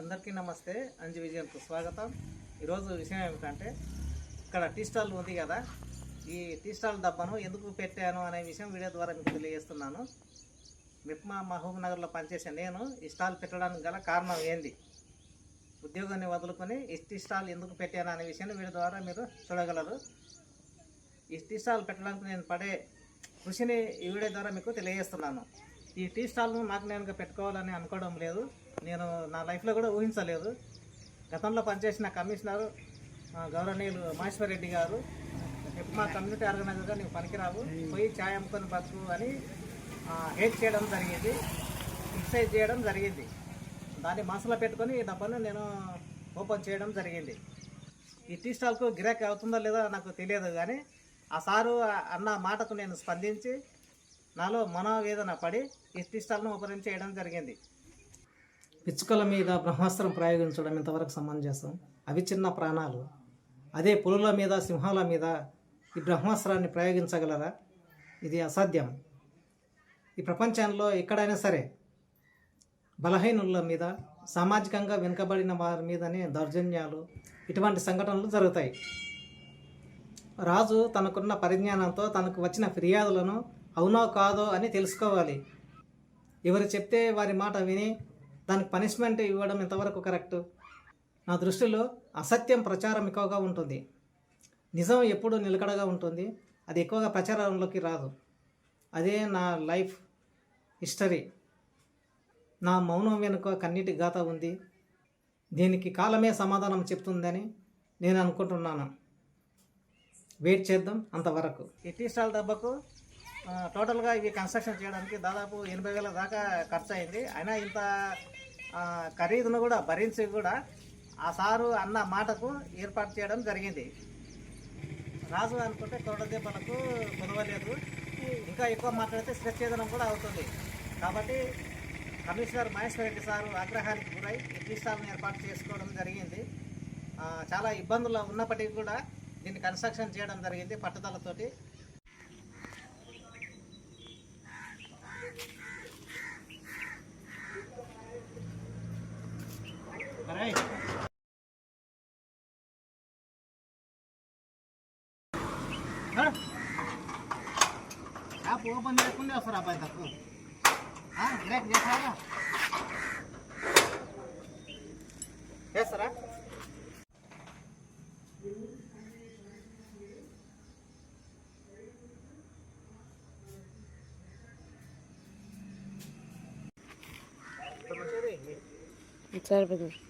అందరికీ నమస్తే అంజు విజయన్కు స్వాగతం. ఈరోజు విషయం ఏమిటంటే ఇక్కడ టీ స్టాల్ ఉంది కదా ఈ టీ స్టాల్ డబ్బాను ఎందుకు పెట్టాను అనే విషయం వీడియో ద్వారా మీకు తెలియజేస్తున్నాను. మిప్మా మహబూబ్ నగర్లో పనిచేసే నేను ఈ స్టాల్ పెట్టడానికి గల కారణం ఏంది? ఉద్యోగాన్ని వదులుకొని ఈ టీ స్టాల్ ఎందుకు పెట్టాను అనే విషయాన్ని వీడియో ద్వారా మీరు చూడగలరు. ఈ టీ స్టాల్ పెట్టడానికి నేను పడే కృషిని ఈ వీడియో ద్వారా మీకు తెలియజేస్తున్నాను. ఈ టీ స్టాల్ను నాకు నేను పెట్టుకోవాలని అనుకోవడం లేదు. నేను నా లైఫ్లో కూడా ఊహించలేదు. గతంలో పనిచేసిన కమిషనర్ గౌరవనీయులు మహేశ్వర్ రెడ్డి గారు ఎప్పుడు మా కమ్యూనిటీ ఆర్గనైజర్గా నీవు పనికిరావు పోయి ఛాయ్ అమ్ముకొని బతుకు అని హేట్ చేయడం జరిగింది. ఎక్సైజ్ చేయడం జరిగింది. దాన్ని మనసులో పెట్టుకొని ఈ డబ్బాను నేను ఓపెన్ చేయడం జరిగింది. ఈ టీ స్టాల్కు గిరాకీ అవుతుందో లేదో నాకు తెలియదు కానీ ఆ సారు అన్న మాటకు నేను స్పందించి నాలో మనోవేదన పడి ఈ ఉపరించి చేయడం జరిగింది. పిచ్చుకల మీద బ్రహ్మాస్త్రం ప్రయోగించడం ఇంతవరకు సమంజసం. అవి చిన్న ప్రాణాలు. అదే పులుల మీద సింహాల మీద ఈ బ్రహ్మాస్త్రాన్ని ప్రయోగించగలరా? ఇది అసాధ్యం. ఈ ప్రపంచంలో ఎక్కడైనా సరే బలహీనుల మీద సామాజికంగా వెనుకబడిన వారి మీదనే దౌర్జన్యాలు ఇటువంటి సంఘటనలు జరుగుతాయి. రాజు తనకున్న పరిజ్ఞానంతో తనకు వచ్చిన ఫిర్యాదులను అవునో కాదో అని తెలుసుకోవాలి. ఎవరు చెప్తే వారి మాట విని దానికి పనిష్మెంట్ ఇవ్వడం ఎంతవరకు కరెక్ట్ నా దృష్టిలో అసత్యం ప్రచారం ఎక్కువగా ఉంటుంది. నిజం ఎప్పుడు నిలకడగా ఉంటుంది. అది ఎక్కువగా ప్రచారంలోకి రాదు. అదే నా లైఫ్ హిస్టరీ. నా మౌనం వెనుక కన్నీటి గాథ ఉంది. దీనికి కాలమే సమాధానం చెప్తుందని నేను అనుకుంటున్నాను. వెయిట్ చేద్దాం అంతవరకు. ఈ టీ స్టాల్ దెబ్బకు టోటల్గా ఇవి కన్స్ట్రక్షన్ చేయడానికి దాదాపు ఎనభై వేల దాకా ఖర్చు అయింది అయినా ఇంత ఖరీదును కూడా భరించి కూడా ఆ సారు అన్న మాటకు ఏర్పాటు చేయడం జరిగింది. రాజు అనుకుంటే కొరడ దెబ్బలకు కుదవలేదు. ఇంకా ఎక్కువ మాట్లాడితే శ్రచ్ఛేదనం కూడా అవుతుంది. కాబట్టి కమిషనర్ మహేశ్వర రెడ్డి సారు ఆగ్రహానికి గురై ఈ ఏర్పాటు చేసుకోవడం జరిగింది. చాలా ఇబ్బందులు ఉన్నప్పటికీ కూడా దీన్ని కన్స్ట్రక్షన్ చేయడం జరిగింది పట్టుదలతోటి. ఓపెన్ లేకుండా వస్తారు అబ్బాయి తక్కువ గిరాక్ చేస్తారా చేస్తారా Servidor.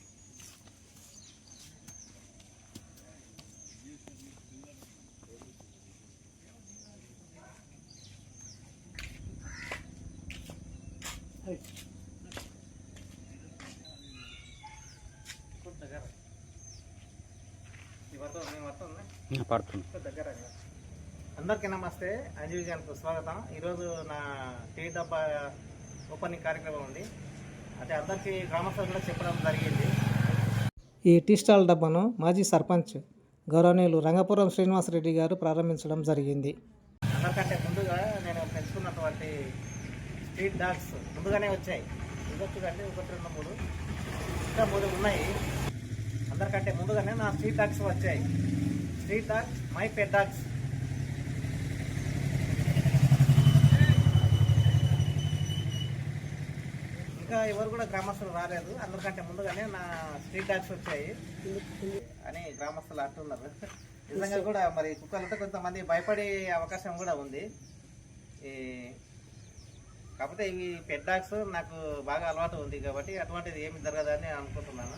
పడుతుంది. దగ్గర అందరికీ నమస్తే. అంజుజాన్కు స్వాగతం. ఈరోజు నా టీ డబ్బా ఓపెనింగ్ కార్యక్రమం ఉంది. అంటే అందరికీ గ్రామస్తులు కూడా చెప్పడం జరిగింది. ఈ టీ స్టాల్ డబ్బాను మాజీ సర్పంచ్ గౌరవనీయులు రంగపురం శ్రీనివాసరెడ్డి గారు ప్రారంభించడం జరిగింది. అందరికంటే ముందుగా నేను పెంచుకున్నటువంటి స్ట్రీట్ డాగ్స్ ముందుగానే వచ్చాయి. ఇదొచ్చు కంటే ఒకటి రెండు మూడు. ఇంకా మూడు ఉన్నాయి. అందరికంటే ముందుగానే నా స్ట్రీట్ డాగ్స్ వచ్చాయి. Street dogs my pet dogs ఇంకా ఎవరు కూడా గ్రామస్తులు రాలేదు. అందరికంటే ముందుగానే నా స్ట్రీట్ డాగ్స్ వచ్చాయి. అని గ్రామస్తులు అంటున్నారు. నిజంగా కూడా మరి కుక్కలతో కొంతమంది భయపడే అవకాశం కూడా ఉంది. ఈ కాకపోతే ఇవి పెట్ డాగ్స్ నాకు బాగా అలవాటు ఉంది కాబట్టి అటువంటిది ఏమి జరగదని అనుకుంటున్నాను.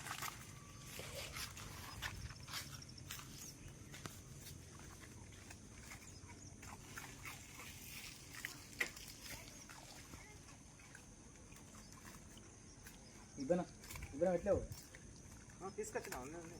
ఇబ్బన ఇబ్బన పెట్టలేవు తీసుకొచ్చినా ఉన్నాయి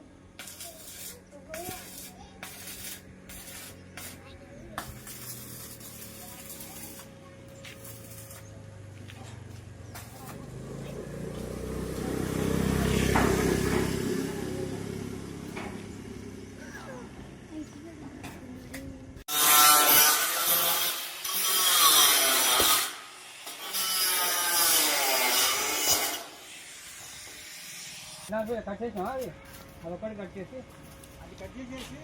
కట్ చేసినా అది అదొకటి కట్ చేసి అది కట్ చేసేసి